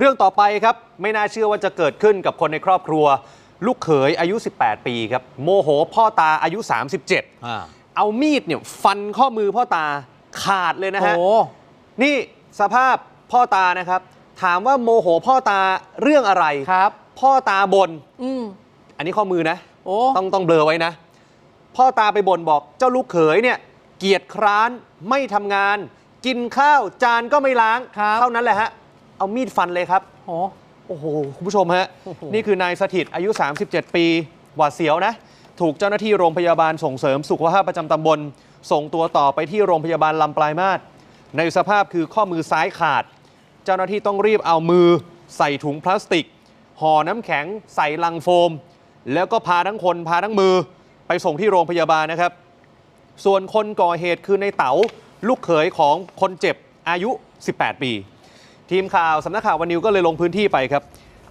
เรื่องต่อไปครับ ไม่น่าเชื่อว่าจะเกิดขึ้นกับคนในครอบครัว ลูกเขยอายุ 18 ปีครับ โมโหพ่อตาอายุ 37 อ่า เอามีดเนี่ยฟันข้อมือพ่อตาขาดเลยนะโอ้ฮะโหนี่สภาพพ่อตานะครับ ถามว่าโมโหพ่อตาเรื่องอะไร ครับ พ่อตาบน่นอืม อันนี้ข้อมือนะ โอ้ ต้องต้องเบลอไว้นะ พ่อตาไปบ่นบอกเจ้าลูกเขยเนี่ย เกียจคร้านไม่ทำงาน กินข้าวจานก็ไม่ล้างครับ เท่านั้นแหละฮะ เอามีดฟันเลยครับโอ้โอ้โห คุณผู้ชมฮะโอ้โหนี่คือนายสถิตอายุ 37 ปี หวาดเสียวนะ ถูกเจ้าหน้าที่โรงพยาบาลส่งเสริมสุขภาพประจำตำบล ส่งตัวต่อไปที่โรงพยาบาลลำปลายมาศในสภาพคือข้อมือซ้ายขาด เจ้าหน้าที่ต้องรีบเอามือ ใส่ถุงพลาสติก ห่อน้ำแข็ง ใส่ลังโฟม แล้วก็พาทั้งคนพาทั้งมือ ไปส่งที่โรงพยาบาลนะครับ ส่วนคนก่อเหตุคือในเต๋าลูกเขยของคนเจ็บอายุ 18 ปี ทีมข่าวสำนักข่าววันนิวก็เลยลงพื้นที่ไปครับ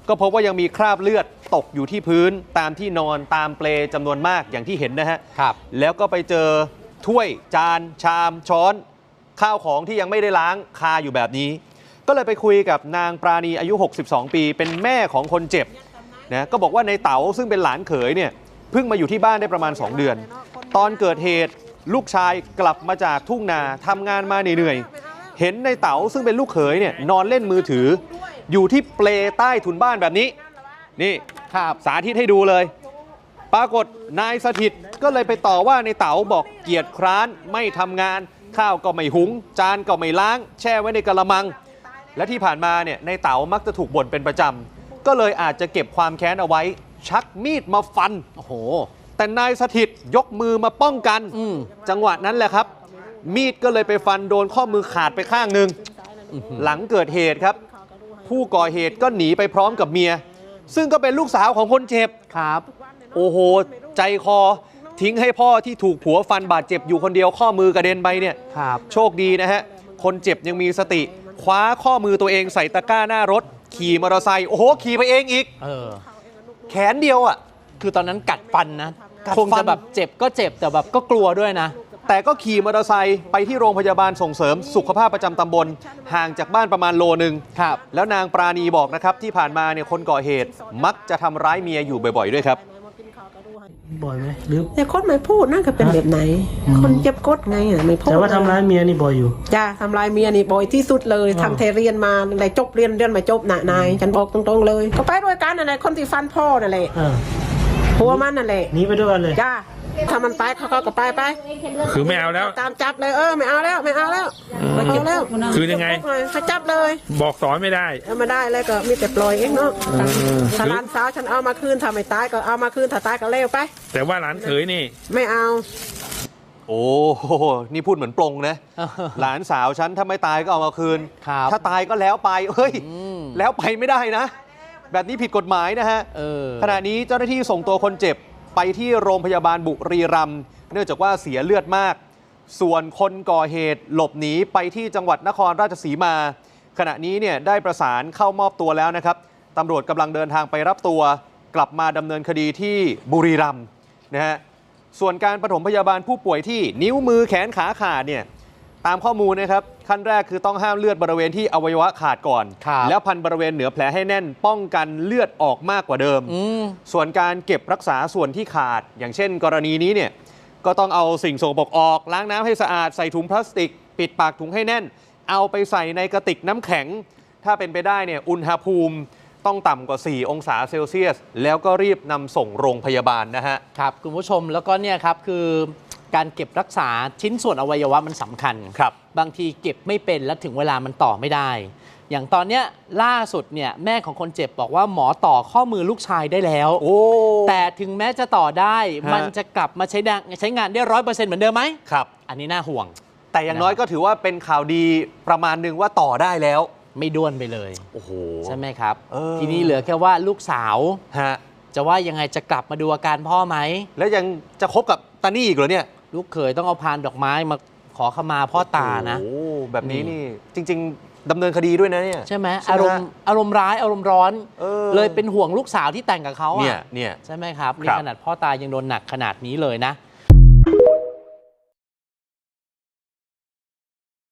ก็พบว่ายังมีคราบเลือดตกอยู่ที่พื้นตามที่นอนตามเปลจำนวนมากอย่างที่เห็นนะฮะครับ แล้วก็ไปเจอถ้วยจาน ชาม ช้อน ข้าวของที่ยังไม่ได้ล้างคาอยู่แบบนี้ ก็เลยไปคุยกับนางปราณีอายุ 62 ปี เป็นแม่ของคนเจ็บนะก็บอกว่าในเต๋าซึ่งเป็นหลานเขยเนี่ยเพิ่งมาอยู่ที่บ้านได้ประมาณ 2 เดือน ตอนเกิดเหตุลูกชายกลับมาจากทุ่งนาทำงานมาเหนื่อยๆ เห็นในเต๋าซึ่งเป็นลูกเขยเนี่ยนอนเล่นมือถือ อยู่ที่เปลใต้ถุนบ้านแบบนี้ นี่ครับสาธิตให้ดูเลย ปรากฏนายสถิตก็เลยไปต่อว่าในเต๋าบอกเกียรติคร้านไม่ทำงาน ข้าวก็ไม่หุง จานก็ไม่ล้าง แช่ไว้ในกระมัง และที่ผ่านมาเนี่ยในเต๋ามักจะถูกบ่นเป็นประจำก็เลยอาจจะเก็บความแค้นเอาไว้ ชักมีดมาฟันโอ้โหแต่นายสถิตยกมือมาป้องกันอืมจังหวะนั้นแหละครับ มีดก็เลยไปฟันโดนข้อมือขาดไปข้างหนึ่งหลังเกิดเหตุครับ ผู้ก่อเหตุก็หนีไปพร้อมกับเมีย ซึ่งก็เป็นลูกสาวของคนเจ็บครับ โอ้โห ใจคอทิ้งให้พ่อที่ถูกผัวฟันบาดเจ็บอยู่คนเดียวข้อมือกระเด็นไปเนี่ยครับโชคดีนะฮะ คนเจ็บยังมีสติ คว้าข้อมือตัวเองใส่ตะกร้าหน้ารถ ขี่มอเตอร์ไซค์โอ้โห ขี่ไปเองอีกเออแขนเดียวอะ คือตอนนั้นกัดฟันนะกัดคงฟัจะนแบบเจ็บก็เจ็บแต่แบบก็กลัวด้วยนะ แต่ก็ขี่มอเตอร์ไซค์ไปที่โรงพยาบาลส่งเสริมสุขภาพประจำตำบล ห่างจากบ้านประมาณโลนึงครับ แล้วนางปราณีบอกนะครับที่ผ่านมาเนี่ยคนก่อเหตุ มักจะทำร้ายเมียอยู่บ่อยๆด้วยครับ บ่อยไหมหรือแต่คนไม่พูดนั่นก็เป็นแบบไหน คนเจ็บกดไงอะไม่พูดแต่ว่าทำร้ายเมียนี่บ่อยอยู่จ้าทำลายเมียนี่บ่อยที่สุดเลยอ๋อทำเทเรียนมาอะไรจบเรียนเรียนไม่จบน่ะนายฉันบอกตรงๆเลย ก็ไปด้วยกันนั่นแหละคนที่ฟันพ่อนั่นแหละอ่าผัวมันนั่นแหละหนีไปด้วยกันเลยจ้า ถ้ามันไปเขาก็ไปไปคือไม่เอาแล้ว ตามจับเลยเออไม่เอาแล้วไม่เอาแล้วไม่เอาแล้วคือยังไงเขาจับเลย บอกสอนไม่ได้เอามาได้เลยก็มีแต่ปล่อยเองเนาะถ้าหลานสาวฉันเอามาคืนถ้าไม่ตายก็เอามาคืนถ้าตายก็เลวไป แต่ว่าหลานเขยนี่ ไม่เอา โอ้โหนี่พูดเหมือนปลงนะหลานสาวฉันถ้าไม่ตายก็เอามาคืนครับถ้าตายก็แล้วไปเฮ้ยอืมแล้วไปไม่ได้นะ แบบนี้ผิดกฎหมายนะฮะเออขณะนี้เจ้าหน้าที่ส่งตัวคนเจ็บ ไปที่โรงพยาบาลบุรีรัมย์เนื่องจากว่าเสียเลือดมาก ส่วนคนก่อเหตุหลบหนีไปที่จังหวัดนครราชสีมา ขณะนี้เนี่ยได้ประสานเข้ามอบตัวแล้วนะครับตำรวจกำลังเดินทางไปรับตัว กลับมาดำเนินคดีที่บุรีรัมย์นะฮะส่วนการปฐมพยาบาลผู้ป่วยที่นิ้วมือแขนขาขาดเนี่ย ตามข้อมูลนะครับขั้นแรกคือต้องห้ามเลือดบริเวณที่อวัยวะขาดก่อน ครับแล้วพันบริเวณเหนือแผลให้แน่น ป้องกันเลือดออกมากกว่าเดิมอืมส่วนการเก็บรักษาส่วนที่ขาด อย่างเช่น กรณีนี้เนี่ยก็ต้องเอาสิ่งสกปรกออกล้างน้ำให้สะอาดใส่ถุงพลาสติก ปิดปากถุงให้แน่น เอาไปใส่ในกระติกน้ำแข็ง ถ้าเป็นไปได้เนี่ยอุณหภูมิต้องต่ำกว่า 4 องศาเซลเซียส แล้วก็รีบนำส่งโรงพยาบาลนะฮะ ครับคุณผู้ชมแล้วก็เนี่ยครับคือ การเก็บรักษาชิ้นส่วนอวัยวะมันสำคัญครับ บางทีเก็บไม่เป็นแล้วถึงเวลามันต่อไม่ได้ อย่างตอนเนี้ยล่าสุดเนี่ยแม่ของคนเจ็บบอกว่าหมอต่อข้อมือลูกชายได้แล้ว โอ้แต่ถึงแม้จะต่อได้ฮะมันจะกลับมาใช้งานใช้งานได้ร้อยเปอร์เซ็นต์เหมือนเดิมไหมครับ อันนี้น่าห่วง แต่อย่างน้อยก็ถือว่าเป็นข่าวดีประมาณหนึ่งว่าต่อได้แล้ว ไม่ด้วนไปเลยโอ้โหใช่ไหมครับเออทีนี้เหลือแค่ว่าลูกสาวฮะจะว่ายังไงจะกลับมาดูอาการพ่อไหมแล้วยังจะคบกับตานี่อีกเหรอเนี่ย ลูกเขยต้องเอาพานดอกไม้มาขอขมาพ่อตานะโอ้โหแบบนี้นี่จริง ๆดำเนินคดีด้วยนะเนี่ย ใช่ไหมใช่ไหมอารมณ์อารมณ์ร้ายอารมณ์ร้อน เออ เลยเป็นห่วงลูกสาวที่แต่งกับเขาเนี่ยอะเนี่ย ใช่ไหมครับคนี่รับ ขนาดพ่อตายังโดนหนักขนาดนี้เลยนะ